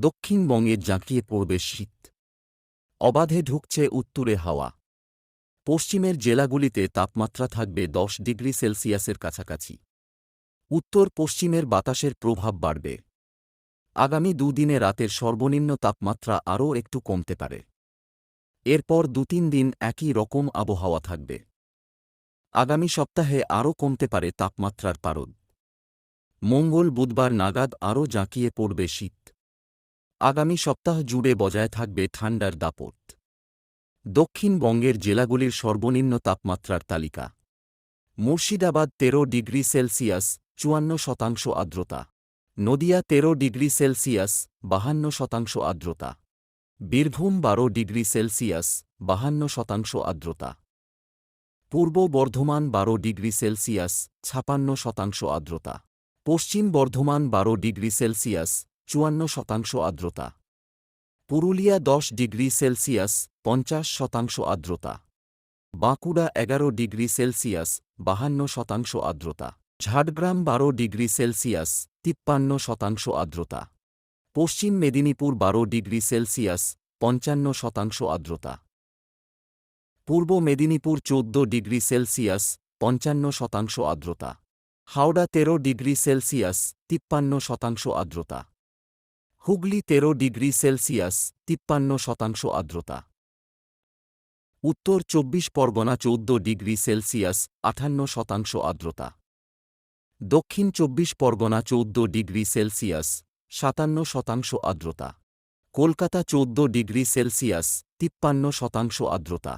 দক্ষিণবঙ্গে জাঁকিয়ে পড়বে শীত। অবাধে ঢুকছে উত্তুরে হাওয়া। পশ্চিমের জেলাগুলিতে তাপমাত্রা থাকবে দশ ডিগ্রি সেলসিয়াসের কাছাকাছি। উত্তর পশ্চিমের বাতাসের প্রভাব বাড়বে। আগামী দুদিনে রাতের সর্বনিম্ন তাপমাত্রা আরও একটু কমতে পারে। এরপর দু তিন দিন একই রকম আবহাওয়া থাকবে। আগামী সপ্তাহে আরও কমতে পারে তাপমাত্রার পারদ। মঙ্গল বুধবার নাগাদ আরও জাঁকিয়ে পড়বে শীত। আগামী সপ্তাহ জুড়ে বজায় থাকবে ঠান্ডার দাপট। দক্ষিণবঙ্গের জেলাগুলির সর্বনিম্ন তাপমাত্রার তালিকা। মুর্শিদাবাদ তেরো ডিগ্রি সেলসিয়াস, চুয়ান্ন শতাংশ আর্দ্রতা। নদিয়া তেরো ডিগ্রি সেলসিয়াস, বাহান্ন শতাংশ আর্দ্রতা। বীরভূম বারো ডিগ্রি সেলসিয়াস, বাহান্ন শতাংশ আর্দ্রতা। পূর্ব বর্ধমান বারো ডিগ্রি সেলসিয়াস, ছাপান্ন শতাংশ আর্দ্রতা। পশ্চিম বর্ধমান বারো ডিগ্রি সেলসিয়াস চুয়ান্ন শতাংশ আর্দ্রতা। পুরুলিয়া দশ ডিগ্রি সেলসিয়াস, পঞ্চাশ শতাংশ আর্দ্রতা। বাঁকুড়া এগারো ডিগ্রি সেলসিয়াস, বাহান্ন শতাংশ আর্দ্রতা। ঝাড়গ্রাম বারো ডিগ্রি সেলসিয়াস, তিপ্পান্ন শতাংশ আর্দ্রতা। পশ্চিম মেদিনীপুর বারো ডিগ্রি সেলসিয়াস, পঞ্চান্ন শতাংশ আর্দ্রতা। পূর্ব মেদিনীপুর চোদ্দ ডিগ্রি সেলসিয়াস, পঞ্চান্ন শতাংশ আর্দ্রতা। হাওড়া তেরো ডিগ্রি সেলসিয়াস, তিপ্পান্ন শতাংশ আর্দ্রতা। হুগলি তেরো ডিগ্রি সেলসিয়াস, তিপ্পান্ন শতাংশ আর্দ্রতা। উত্তর চব্বিশ পরগনা চৌদ্দ ডিগ্রি সেলসিয়াস, আঠান্ন শতাংশ আর্দ্রতা। দক্ষিণ চব্বিশ পরগনা চৌদ্দ ডিগ্রি সেলসিয়াস, সাতান্ন শতাংশ আর্দ্রতা। কলকাতা চৌদ্দ ডিগ্রি সেলসিয়াস, তিপ্পান্ন শতাংশ আর্দ্রতা।